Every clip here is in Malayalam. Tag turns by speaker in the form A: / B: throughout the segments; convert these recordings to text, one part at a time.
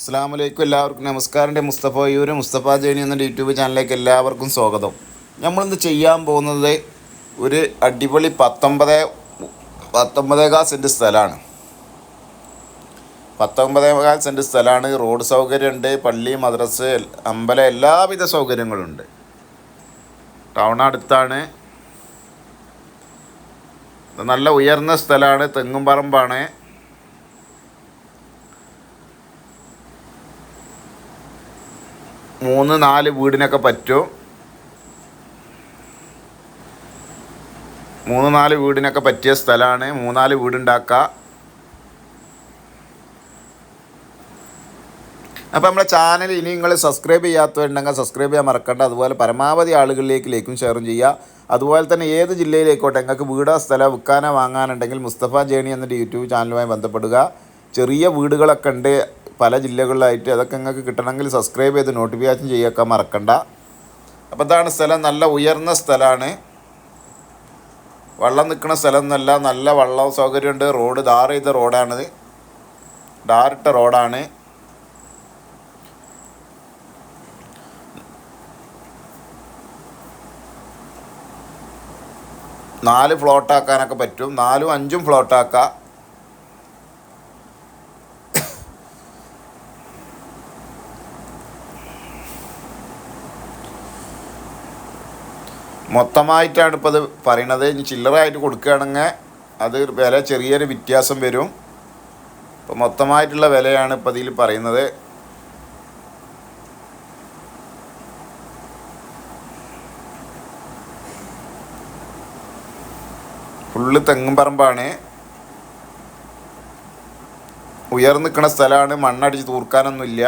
A: അസ്സാം വലൈക്കും എല്ലാവർക്കും. നമസ്കാരം എന്റെ മുസ്തഫ യൂര് മുസ്തഫ ജേനി എന്ന യൂട്യൂബ് ചാനലിലേക്ക് എല്ലാവർക്കും സ്വാഗതം. നമ്മളിന്ന് ചെയ്യാൻ പോകുന്നത് ഒരു അടിപൊളി പത്തൊമ്പത് പത്തൊമ്പതേകാൽ സെന്റ് സ്ഥലമാണ് പത്തൊമ്പതേകാൽ സെന്റ് സ്ഥലമാണ് റോഡ് സൗകര്യമുണ്ട് പള്ളി മദ്രസ് അമ്പലം എല്ലാവിധ സൗകര്യങ്ങളുണ്ട്. ടൗൺ അടുത്താണ്. നല്ല ഉയർന്ന സ്ഥലമാണ് തെങ്ങും പറമ്പാണ്. മൂന്ന് നാല് വീടിനൊക്കെ പറ്റും. മൂന്ന് നാല് വീടിനൊക്കെ പറ്റിയ സ്ഥലമാണ് മൂന്നാൽ വീടുണ്ടാക്കുക അപ്പോൾ നമ്മുടെ ചാനൽ ഇനി നിങ്ങൾ സബ്സ്ക്രൈബ് ചെയ്യാത്തവരുണ്ടെങ്കിൽ സബ്സ്ക്രൈബ് ചെയ്യാൻ മറക്കണ്ട. അതുപോലെ പരമാവധി ആളുകളിലേക്ക് ലൈക്കും ഷെയറും ചെയ്യുക. അതുപോലെ തന്നെ ഏത് ജില്ലയിലേക്കോട്ടെ നിങ്ങൾക്ക് വീടോ സ്ഥലം വിൽക്കാനോ വാങ്ങാനുണ്ടെങ്കിൽ മുസ്തഫ ജേണി എന്ന യൂട്യൂബ് ചാനലുമായി ബന്ധപ്പെടുക. ചെറിയ വീടുകളൊക്കെ ഉണ്ട്. പല ജില്ലകളിലായിട്ട് അതൊക്കെ നിങ്ങൾക്ക് കിട്ടണമെങ്കിൽ സബ്സ്ക്രൈബ് ചെയ്ത് നോട്ടിഫിക്കേഷൻ ചെയ്യൊക്കെ മറക്കണ്ട. അപ്പോൾ ഇതാണ് സ്ഥലം. നല്ല ഉയർന്ന സ്ഥലമാണ്. വെള്ളം നിൽക്കുന്ന സ്ഥലം എന്നല്ല. നല്ല വെള്ളം സൗകര്യമുണ്ട്. റോഡ് ധാർ ചെയ്ത റോഡാണിത് ടാറിട്ട റോഡാണ് നാല് ഫ്ലോട്ടാക്കാനൊക്കെ പറ്റും. നാലും അഞ്ചും ഫ്ലോട്ടാക്കാം മൊത്തമായിട്ടാണ് ഇപ്പോൾ അത് പറയണത്. ഇനി ചില്ലറായിട്ട് കൊടുക്കുകയാണെങ്കിൽ അത് വില ചെറിയൊരു വ്യത്യാസം വരും. ഇപ്പോൾ മൊത്തമായിട്ടുള്ള വിലയാണ് ഇപ്പോൾ ഇതിൽ പറയുന്നത്. ഫുള്ള് തെങ്ങും പറമ്പാണ്. ഉയർന്നു നിൽക്കുന്ന സ്ഥലമാണ് മണ്ണടിച്ച് തൂർക്കാനൊന്നുമില്ല.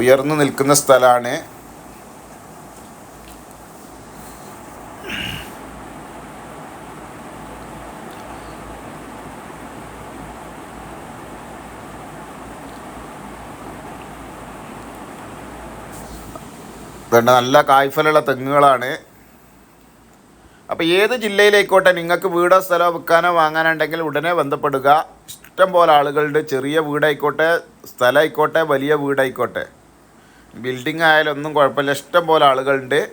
A: ഉയർന്നു നിൽക്കുന്ന സ്ഥലമാണ് വേണ്ട നല്ല കായ്ഫലുള്ള തെങ്ങുകളാണ്. അപ്പോൾ ഏത് ജില്ലയിലേക്കോട്ടെ നിങ്ങൾക്ക് വീടോ സ്ഥലമോ വിൽക്കാനോ വാങ്ങാനുണ്ടെങ്കിൽ ഉടനെ ബന്ധപ്പെടുക. ഇഷ്ടം പോലെ ആളുകളുടെ ചെറിയ വീടായിക്കോട്ടെ സ്ഥലമായിക്കോട്ടെ വലിയ വീടായിക്കോട്ടെ. ബിൽഡിംഗ് ആയാലും ഒന്നും കുഴപ്പമില്ല. ഇഷ്ടം പോലെ ആളുകളുണ്ട്.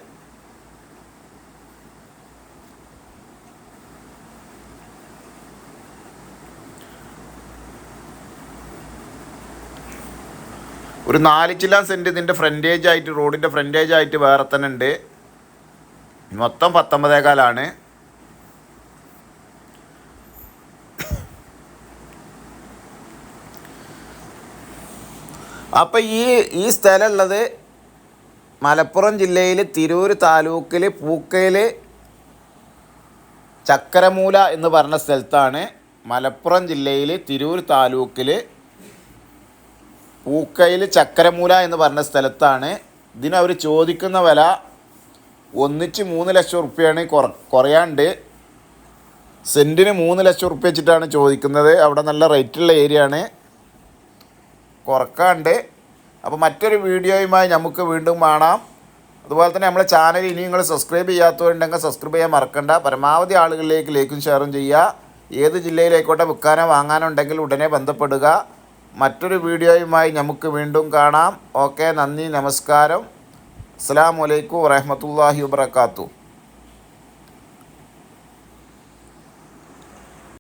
A: ഒരു നാല് ചില്ലാൻ സെന്റ് ഇതിന്റെ ഫ്രണ്ടേജ് ആയിട്ട് റോഡിന്റെ ഫ്രണ്ടേജ് ആയിട്ട് വേറെ തന്നെ ഉണ്ട്. മൊത്തം പത്തൊമ്പതേകാലാണ്. അപ്പം ഈ ഈ സ്ഥലമുള്ളത് മലപ്പുറം ജില്ലയിൽ തിരൂർ താലൂക്കിൽ പൂക്കയിൽ ചക്കരമൂല എന്ന് പറഞ്ഞ സ്ഥലത്താണ് മലപ്പുറം ജില്ലയിൽ തിരൂർ താലൂക്കിൽ പൂക്കയിൽ ചക്കരമൂല എന്ന് പറഞ്ഞ സ്ഥലത്താണ്. ഇതിനവർ ചോദിക്കുന്ന വില ഒന്നിച്ച് മൂന്ന് ലക്ഷം റുപ്യാണ് കുറ കുറയാണ്ട്. സെന്റിന് മൂന്ന് ലക്ഷം റുപ്യ വെച്ചിട്ടാണ് ചോദിക്കുന്നത്. അവിടെ നല്ല റേറ്റുള്ള ഏരിയ ആണ് കുറക്കാണ്ട്. അപ്പോൾ മറ്റൊരു വീഡിയോയുമായി നമുക്ക് വീണ്ടും കാണാം. അതുപോലെ തന്നെ നമ്മളെ ചാനൽ ഇനി നിങ്ങൾ സബ്സ്ക്രൈബ് ചെയ്യാത്തവരുണ്ടെങ്കിൽ സബ്സ്ക്രൈബ് ചെയ്യാൻ മറക്കണ്ട. പരമാവധി ആളുകളിലേക്ക് ലൈക്കും ഷെയറും ചെയ്യുക. ഏത് ജില്ലയിലേക്കോട്ടെ വിൽക്കാനോ വാങ്ങാനുണ്ടെങ്കിൽ ഉടനെ ബന്ധപ്പെടുക. മറ്റൊരു വീഡിയോയുമായി നമുക്ക് വീണ്ടും കാണാം. ഓക്കെ നന്ദി നമസ്കാരം. അസ്സാം വലൈക്കും വറഹമത്തല്ലാഹി വാത്തു